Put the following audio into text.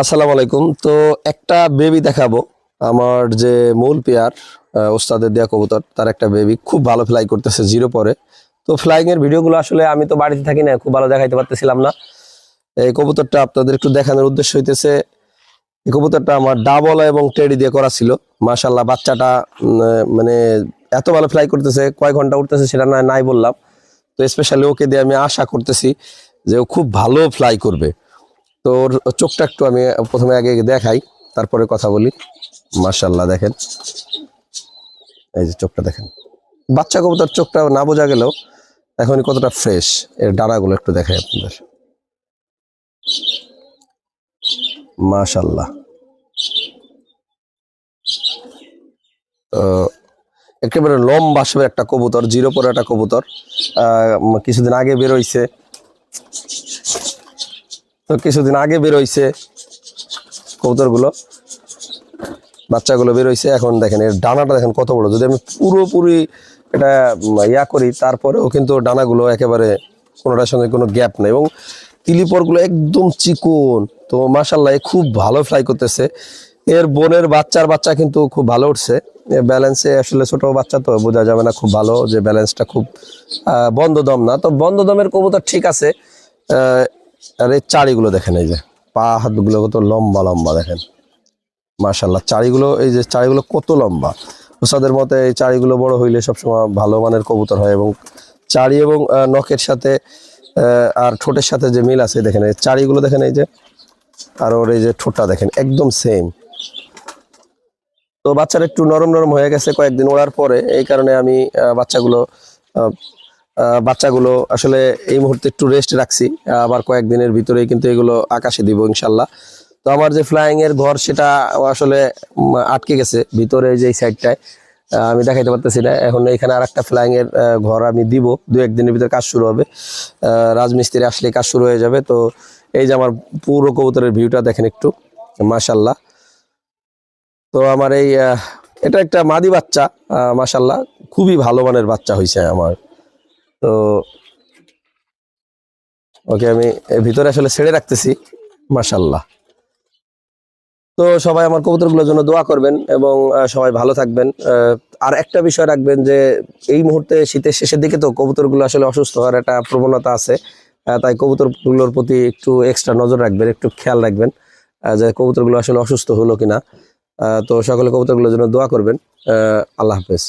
আসসালামু আলাইকুম। তো একটা বেবি দেখাবো। আমার যে মূল পেয়ার ওস্তাদের দেয়া কবুতর, তার একটা বেবি খুব ভালো ফ্লাই করতেছে জিরো পরে। তো ফ্লাইং এর ভিডিওগুলো আসলে আমি তো বাড়িতে থাকি না, খুব ভালো দেখাইতে পারতেছিলাম না। এই কবুতরটা আপনাদের একটু দেখানোর উদ্দেশ্য হইতেছে, এই কবুতরটা আমার ডাবল এবং টেডি দিয়ে করা ছিল। মাশাল্লাহ বাচ্চাটা মানে এত ভালো ফ্লাই করতেছে, কয় ঘণ্টা উঠতেছে সেটা না, নাই বললাম। তো স্পেশালি ওকে দিয়ে আমি আশা করতেছি যে ও খুব ভালো ফ্লাই করবে। তো ওর চোখটা একটু আমি প্রথমে আগে দেখাই, তারপরে কথা বলি। মার্শাল্লাহ দেখেন। এই যে চোখটা দেখেন। বাচ্চা কবুতর চোখটা না বোঝা গেলেও এখন কতটা ফ্রেশ এর ডানাগুলো একটু দেখাই আপনাদের। মাশাল্লাহ তো একেবারে লম্বা আসবে একটা কবুতর, জিরো পরে একটা কবুতর। কিছুদিন আগে বেরোইছে তো কিছুদিন আগে বেরোইছে কবুতরগুলো। বাচ্চাগুলো বেরোইছে এখন দেখেন এর ডানাটা দেখেন কত বড়। যদি আমি পুরোপুরি এটা ইয়া করি তারপরেও কিন্তু ডানাগুলো একেবারে কোনোটার সঙ্গে কোনো গ্যাপ নেই। এবং তিলিপরগুলো একদম চিকন। তো মাসাল্লাহ খুব ভালো ফ্লাই করতেছে। এর বোনের বাচ্চার বাচ্চা কিন্তু খুব ভালো উঠছে। ব্যালেন্সে আসলে ছোট বাচ্চা তো বোঝা যাবে না খুব ভালো যে ব্যালেন্সটা খুব আহ, বন্ধ দম না। তো বন্ধ দমের কবুতর ঠিক আছে। আর এই চাড়িগুলো দেখেন, এই যে পা হাতগুলো কত লম্বা লম্বা দেখেন। মাশাল্লাহ চাড়িগুলো, এই যে চাড়িগুলো কত লম্বা। ওসাদের মতে এই চাড়িগুলো বড় হইলে সবসময় ভালো মানের কবুতর হয় এবং চাড়ি এবং নখের সাথে আর ঠোঁটের সাথে যে মিল আছে, দেখেন, এই চাড়িগুলো দেখেন, এই যে, আর ওর এই যে ঠোঁটটা দেখেন, একদম সেম তো বাচ্চারা একটু নরম নরম হয়ে গেছে কয়েকদিন, ওড়ার পরে এই কারণে আমি বাচ্চাগুলো বাচ্চাগুলো আসলে এই মুহূর্তে একটু রেস্ট রাখছি, আবার কয়েকদিনের ভিতরেই কিন্তু এগুলো আকাশে দিব ইনশাল্লাহ। তো আমার যে ফ্লাইং এর ঘর সেটা আসলে আটকে গেছে ভিতরে যে সাইডটায় আমি দেখাইতে পারতেছি না, এখন এখানে আর একটা ফ্লাইং এর ঘর আমি দিব, দু একদিনের ভিতরে কাজ শুরু হবে। রাজমিস্ত্রি আসলে কাজ শুরু হয়ে যাবে, তো এই যে আমার পুরো কবুতরের ভিউটা দেখেন একটু, মাশাল্লাহ। তো আমার এই এটা একটা মাদি বাচ্চা মাশাল্লাহ, খুবই ভালো মানের বাচ্চা হয়েছে আমার। তো, ওকে আমি ভিতরে আসলে ছেড়ে রাখতেছি মাশাল্লাহ তো সবাই আমার কবুতরগুলোর জন্য দোয়া করবেন এবং সবাই ভালো থাকবেন। আর একটা বিষয় রাখবেন যে, এই মুহূর্তে শীতের শেষের দিকে তো কবুতরগুলো আসলে অসুস্থ হওয়ার একটা প্রবণতা আছে তাই কবুতরগুলোর প্রতি একটু এক্সট্রা নজর রাখবেন, একটু খেয়াল রাখবেন যে কবুতরগুলো আসলে অসুস্থ হলো কিনা। তো সকলে কবুতরগুলোর জন্য দোয়া করবেন। আল্লাহ হাফেজ।